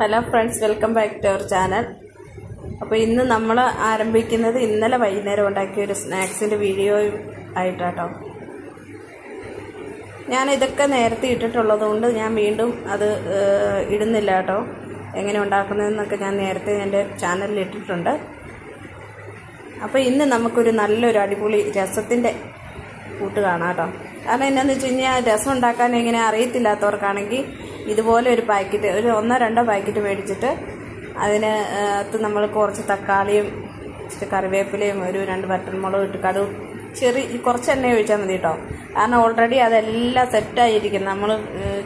Hello friends welcome back to our channel അപ്പോൾ ഇന്ന് നമ്മൾ ആരംഭിക്കുന്നത് ഇന്നലെ വൈകുന്നേരം ഉണ്ടാക്കിയ ഒരു സ്നാക്സിന്റെ വീഡിയോ ആയിട്ടാട്ടോ. ഞാൻ ഇതൊക്കെ നേരത്തെ ഇട്ടിട്ടുള്ളത് കൊണ്ട് ഞാൻ വീണ്ടും അത് ഇടുന്നില്ല കേട്ടോ. എങ്ങനെ ഉണ്ടാക്കുന്നതെന്നൊക്കെ ഞാൻ നേരത്തെ എന്റെ ചാനലിൽ ഇട്ടിട്ടുണ്ട്. അപ്പോൾ ഇന്ന് നമുക്കൊരു നല്ലൊരു അടിപൊളി രസത്തിന്റെ കൂട്ട് കാണാം കേട്ടോ. കാരണം എന്നാന്ന് വെച്ച് കഴിഞ്ഞാൽ രസം ഉണ്ടാക്കാൻ എങ്ങനെ അറിയത്തില്ലാത്തവർക്കാണെങ്കിൽ ഇതുപോലെ ഒരു പാക്കറ്റ് ഒരു ഒന്നോ രണ്ടോ പാക്കറ്റ് മേടിച്ചിട്ട് അതിന് അകത്ത് നമ്മൾ കുറച്ച് തക്കാളിയും കറിവേപ്പിലയും ഒരു രണ്ട് വറ്റൽമുളകും ഇട്ട് കടു ചെറിയ കുറച്ച് എണ്ണ ഒഴിച്ചാൽ മതി കേട്ടോ കാരണം ഓൾറെഡി അതെല്ലാം സെറ്റായിരിക്കും നമ്മൾ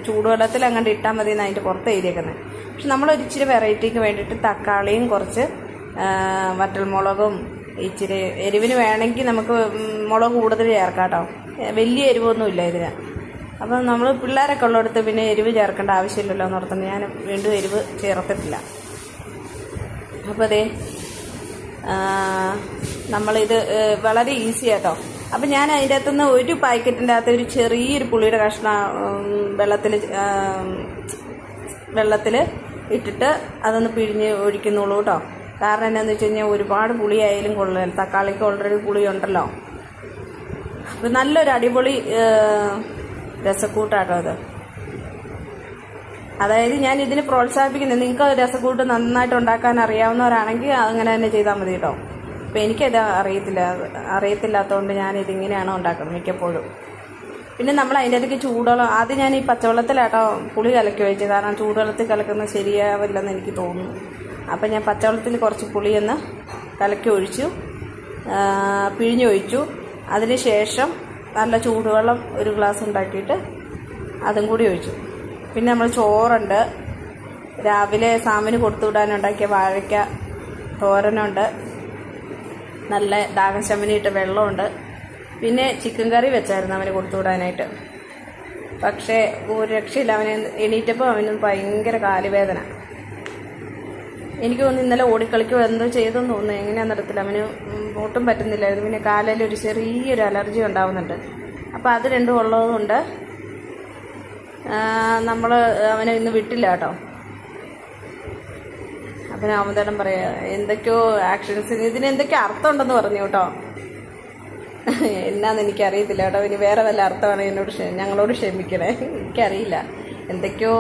ചൂടുവെള്ളത്തിൽ അങ്ങോട്ട് ഇട്ടാൽ മതി എന്ന് അതിന്റെ പുറത്ത് എഴുതിയേക്കുന്നത് പക്ഷെ ഇച്ചിരി വെറൈറ്റിക്ക് വേണ്ടിയിട്ട് തക്കാളിയും കുറച്ച് വറ്റൽമുളകും ഇച്ചിരി എരിവിന് വേണമെങ്കിൽ നമുക്ക് മുളക് കൂടുതൽ ചേർക്കാം കേട്ടോ വലിയ എരിവൊന്നുമില്ല ഇതിന്. അപ്പം നമ്മൾ പിള്ളേരൊക്കെ ഉള്ളിടത്ത് പിന്നെ എരിവ് ചേർക്കേണ്ട ആവശ്യമില്ലല്ലോ എന്ന് ഓർത്തുകൊണ്ട് ഞാൻ വീണ്ടും എരിവ് ചേർത്തിട്ടില്ല. അപ്പോൾ അതേ നമ്മളിത് വളരെ ഈസി ആട്ടോ. അപ്പം ഞാൻ അതിന്റെ അകത്തുനിന്ന് ഒരു പാക്കറ്റിന്റെ അകത്ത് ഒരു ചെറിയൊരു പുളിയുടെ കഷ്ണം വെള്ളത്തിൽ വെള്ളത്തിൽ ഇട്ടിട്ട് അതൊന്ന് പിഴിഞ്ഞ് ഒഴിക്കുന്നുള്ളൂ കേട്ടോ. കാരണം എന്നാന്ന് വെച്ച് കഴിഞ്ഞാൽ ഒരുപാട് പുളിയായാലും കൊള്ളില്ല തക്കാളിക്ക് ഓൾറെഡി പുളിയുണ്ടല്ലോ. അപ്പം നല്ലൊരു അടിപൊളി രസക്കൂട്ടാട്ടോ അത്. അതായത് ഞാൻ ഇതിന് പ്രോത്സാഹിപ്പിക്കുന്നത് നിങ്ങൾക്ക് രസക്കൂട്ട് നന്നായിട്ട് ഉണ്ടാക്കാൻ അറിയാവുന്നവരാണെങ്കിൽ അങ്ങനെ തന്നെ ചെയ്താൽ മതി കേട്ടോ. അപ്പം എനിക്കത് അറിയത്തില്ല. അറിയത്തില്ലാത്തതുകൊണ്ട് ഞാൻ ഇതിങ്ങനെയാണ് ഉണ്ടാക്കുന്നത് മിക്കപ്പോഴും. പിന്നെ നമ്മൾ അതിന്റെ അകത്തേക്ക് ചൂടുവെള്ളം ആദ്യം ഞാൻ ഈ പച്ചവെള്ളത്തിലാട്ടോ പുളി കലക്കി ഒഴിച്ചത്. കാരണം ചൂടുവെള്ളത്തിൽ കലക്കുന്നത് ശരിയാവില്ലെന്ന് എനിക്ക് തോന്നുന്നു. അപ്പം ഞാൻ പച്ചവെള്ളത്തിൽ കുറച്ച് പുളിയൊന്ന് കലക്കി ഒഴിച്ചു പിഴിഞ്ഞൊഴിച്ചു അതിന് ശേഷം നല്ല ചൂടുവെള്ളം ഒരു ഗ്ലാസ് ഉണ്ടാക്കിയിട്ട് അതും കൂടി ഒഴിച്ചു. പിന്നെ നമ്മൾ ചോറുണ്ട്. രാവിലെ സാമിന് കൊടുത്തു വിടാനുണ്ടാക്കിയ വാഴയ്ക്ക തോരനുണ്ട്. നല്ല ദാഹശമനിയിട്ട് വെള്ളമുണ്ട്. പിന്നെ ചിക്കൻ കറി വെച്ചായിരുന്നു അവന് കൊടുത്തു വിടാനായിട്ട് പക്ഷേ ഒരു രക്ഷയില്ല. അവന് എണീറ്റപ്പോൾ അവന് ഭയങ്കര കാലുവേദന. എനിക്ക് തോന്നുന്നു ഇന്നലെ ഓടിക്കളിക്കോ എന്തോ ചെയ്തെന്ന് തോന്നുന്നു. എങ്ങനെയാണെന്ന് അറിയത്തില്ല. അവന് ഒട്ടും പറ്റുന്നില്ലായിരുന്നു. പിന്നെ കാലയിൽ ഒരു ചെറിയൊരു അലർജി ഉണ്ടാവുന്നുണ്ട്. അപ്പോൾ അത് രണ്ടും ഉള്ളതുകൊണ്ട് നമ്മൾ അവനെ ഇന്ന് വിട്ടില്ല കേട്ടോ. അപ്പം രാമദേടൻ പറയാ എന്തൊക്കെയോ ആക്ഷൻസ് ഇതിന് എന്തൊക്കെയോ അർത്ഥമുണ്ടെന്ന് പറഞ്ഞു കേട്ടോ. എന്നാന്ന് എനിക്കറിയത്തില്ല കേട്ടോ. ഇനി വേറെ വല്ല അർത്ഥമാണ് എന്നോട് ഞങ്ങളോട് ക്ഷമിക്കണേ. എനിക്കറിയില്ല. എന്തൊക്കെയോ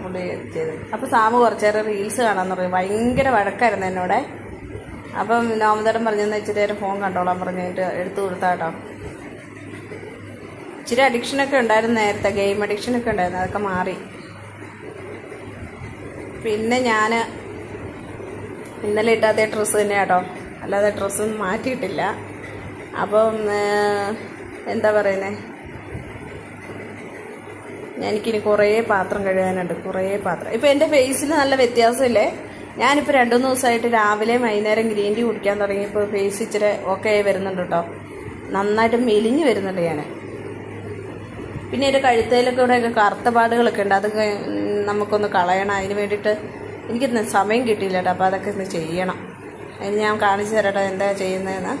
പുള്ളി ചെയ്ത്. അപ്പോൾ സാമു കുറച്ചേരം റീൽസ് കാണാമെന്ന് പറയും ഭയങ്കര വഴക്കായിരുന്നു എന്നോടെ. അപ്പം നോമതേടം പറഞ്ഞെന്ന് ഇച്ചിരി നേരം ഫോൺ കണ്ടോളാൻ പറഞ്ഞിട്ട് എടുത്തു കൊടുത്താ കേട്ടോ ഇച്ചിരി അഡിക്ഷനൊക്കെ ഉണ്ടായിരുന്നു നേരത്തെ ഗെയിം അഡിക്ഷനൊക്കെ ഉണ്ടായിരുന്നു അതൊക്കെ മാറി. പിന്നെ ഞാൻ ഇന്നലെ ഇട്ടാത്ത ഡ്രസ്സ് തന്നെ കേട്ടോ അല്ലാതെ ഡ്രസ്സൊന്നും മാറ്റിയിട്ടില്ല. അപ്പം എന്താ പറയുന്നത് എനിക്കിനി കുറേ പാത്രം കഴുകാനുണ്ട് കുറേ പാത്രം. ഇപ്പം എന്റെ ഫേസിൽ നല്ല വ്യത്യാസമില്ലേ? ഞാനിപ്പോൾ രണ്ട് മൂന്ന് ദിവസമായിട്ട് രാവിലെ വൈകുന്നേരം ഗ്രീൻ ടീ കുടിക്കാൻ തുടങ്ങിയപ്പോൾ ഫേസ് ഇച്ചിരി ഓക്കെ വരുന്നുണ്ട് കേട്ടോ നന്നായിട്ട് മെലിഞ്ഞ് വരുന്നുണ്ട് ഞാൻ പിന്നെ എന്റെ കഴുത്തേലൊക്കെ ഇവിടെയൊക്കെ കറുത്ത പാടുകളൊക്കെ ഉണ്ട് അതൊക്കെ നമുക്കൊന്ന് കളയണം. അതിന് വേണ്ടിയിട്ട് എനിക്ക് സമയം കിട്ടിയില്ല കേട്ടോ അപ്പോൾ അതൊക്കെ ഒന്ന് ചെയ്യണം. അതിന് ഞാൻ കാണിച്ചു തരട്ടോ എന്താ ചെയ്യുന്നതെന്ന്.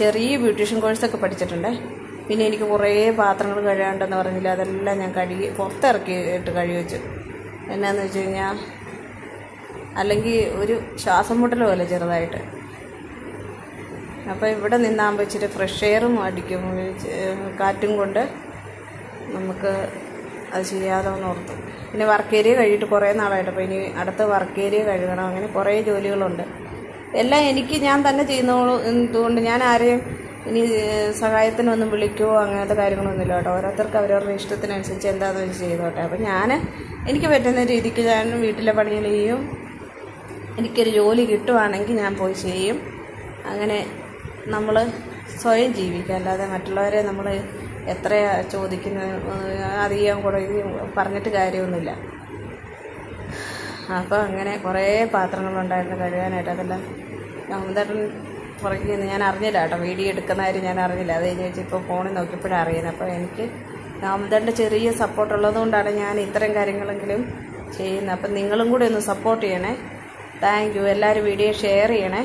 ചെറിയ ബ്യൂട്ടീഷ്യൻ കോഴ്സൊക്കെ പഠിച്ചിട്ടുണ്ട്. പിന്നെ എനിക്ക് കുറേ പാത്രങ്ങൾ കഴുകാണ്ടെന്ന് പറഞ്ഞില്ല. അതെല്ലാം ഞാൻ കഴുകി പുറത്തിറക്കി ഇട്ട് കഴുകി വെച്ചു എന്നാന്ന് വെച്ച് കഴിഞ്ഞാൽ അല്ലെങ്കിൽ ഒരു ശ്വാസം മുട്ടൽ പോലെ ചെറുതായിട്ട്. അപ്പോൾ ഇവിടെ നിന്നാകുമ്പോൾ വെച്ചിട്ട് ഫ്രഷ് എയറും അടിക്കും. കാറ്റും കൊണ്ട് നമുക്ക് അത് ചെയ്യാതെ ഓർത്തു. പിന്നെ വർക്ക് ഏരിയ കഴിയിട്ട് കുറേ നാളായിട്ട്. അപ്പോൾ ഇനി അടുത്ത വർക്ക് ഏരിയ കഴുകണം. അങ്ങനെ കുറേ ജോലികളുണ്ട്. എല്ലാം എനിക്ക് ഞാൻ തന്നെ ചെയ്യുന്നതുകൊണ്ട് ഞാൻ ആരെയും ഇനി സഹായത്തിനൊന്നും വിളിക്കുകയോ അങ്ങനത്തെ കാര്യങ്ങളൊന്നുമില്ല കേട്ടോ. ഓരോരുത്തർക്ക് അവരവരുടെ ഇഷ്ടത്തിനനുസരിച്ച് എന്താണെന്ന് വെച്ച് ചെയ്തോട്ടെ. അപ്പോൾ ഞാൻ എനിക്ക് പറ്റുന്ന രീതിക്ക് ഞാൻ വീട്ടിലെ പണികൾ ചെയ്യും. എനിക്കൊരു ജോലി കിട്ടുവാണെങ്കിൽ ഞാൻ പോയി ചെയ്യും. അങ്ങനെ നമ്മൾ സ്വയം ജീവിക്കുക. അല്ലാതെ മറ്റുള്ളവരെ നമ്മൾ എത്ര ചോദിക്കുന്നത് ചെയ്യാൻ കൂടെ പറഞ്ഞിട്ട് കാര്യമൊന്നുമില്ല. അപ്പോൾ അങ്ങനെ കുറേ പാത്രങ്ങളുണ്ടായിരുന്നു കഴുകാനായിട്ട്. അതെല്ലാം അമ്മതേട്ടൻ പുറകിൽ നിന്ന് ഞാൻ അറിഞ്ഞില്ല കേട്ടോ. വീഡിയോ എടുക്കുന്ന കാര്യം ഞാൻ അറിഞ്ഞില്ല. അത് കഴിഞ്ഞ് വെച്ചാൽ ഇപ്പോൾ ഫോണിൽ നോക്കിയപ്പോഴാണ് അറിയുന്നത് അപ്പോൾ എനിക്ക് അമ്മതേട്ടന്റെ ചെറിയ സപ്പോർട്ട് ഉള്ളതുകൊണ്ടാണ് ഞാൻ ഇത്തരം കാര്യങ്ങളെങ്കിലും ചെയ്യുന്നത് അപ്പം നിങ്ങളും കൂടി ഒന്ന് സപ്പോർട്ട് ചെയ്യണേ. താങ്ക് യു എല്ലാവരും വീഡിയോ ഷെയർ ചെയ്യണേ.